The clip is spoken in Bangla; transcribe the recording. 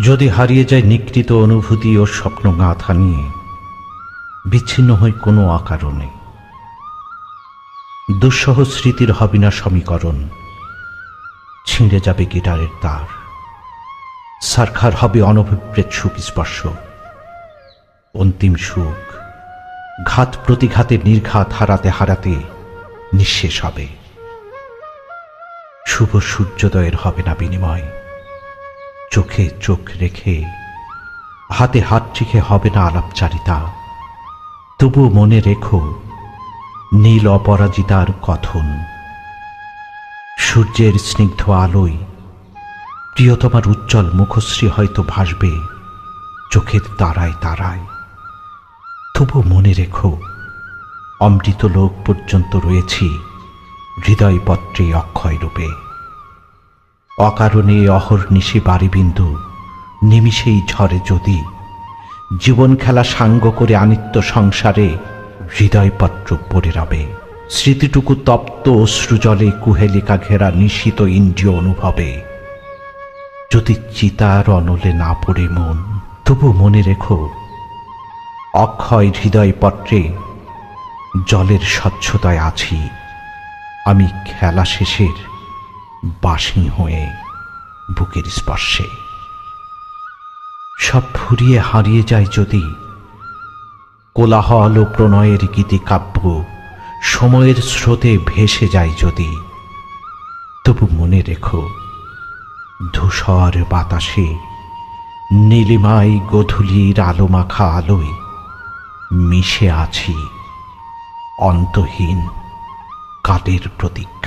যদি হারিয়ে যায় নিকৃত অনুভূতি ও স্বপ্ন গাঁথা নিয়ে, বিচ্ছিন্ন হয় কোনো আকারণে। দুঃসহ স্মৃতির হবে না সমীকরণ, ছিঁড়ে যাবে গিটারের তার। সারখার হবে অনভিপ্রেত সুখ স্পর্শ, অন্তিম সুখ, ঘাত প্রতিঘাতে নির্ঘাত হারাতে হারাতে নিঃশেষ হবে। শুভ সূর্যোদয়ের হবে না বিনিময়। চোখে চোখ রেখে, হাতে হাত রেখে হবে না আলাপচারিতা। তবু মনে রেখো, নীল অপরাজিতার কথন। সূর্যের স্নিগ্ধ আলোয় প্রিয়তমার উজ্জ্বল মুখশ্রী হয়তো ভাসবে চোখের তারায় তারায়। তবু মনে রেখো, অমৃত লোক পর্যন্ত রয়েছি হৃদয়পত্রে অক্ষয় রূপে। অকারণে অহর্নিশি বাড়িবিন্দু নিমিষেই ঝরে যদি। জীবন খেলা সাঙ্গ করে আনিত্য সংসারে হৃদয়পত্র পড়ে রবে স্মৃতিটুকু তপ্ত অশ্রুজলে কুহেলিকা ঘেরা নিশিত ইন্দ্রিয় অনুভবে। যদি চিতার অনলে না পড়ে মন, তবু মনে রেখো, অক্ষয় হৃদয়পত্রে জলের স্বচ্ছতায় আছি। আমি খেলা শেষের বাসি হয়ে বুকের স্পর্শে। সব ফুরিয়ে হারিয়ে যায় যদি কোলাহল ও প্রণয়ের গীতি কাব্য সময়ের স্রোতে ভেসে যায় যদি, তবু মনে রেখো, ধূসর বাতাসে নীলিমায় গধূলির আলো মাখা আলোয় মিশে আছি অন্তহীন কালের প্রতীক।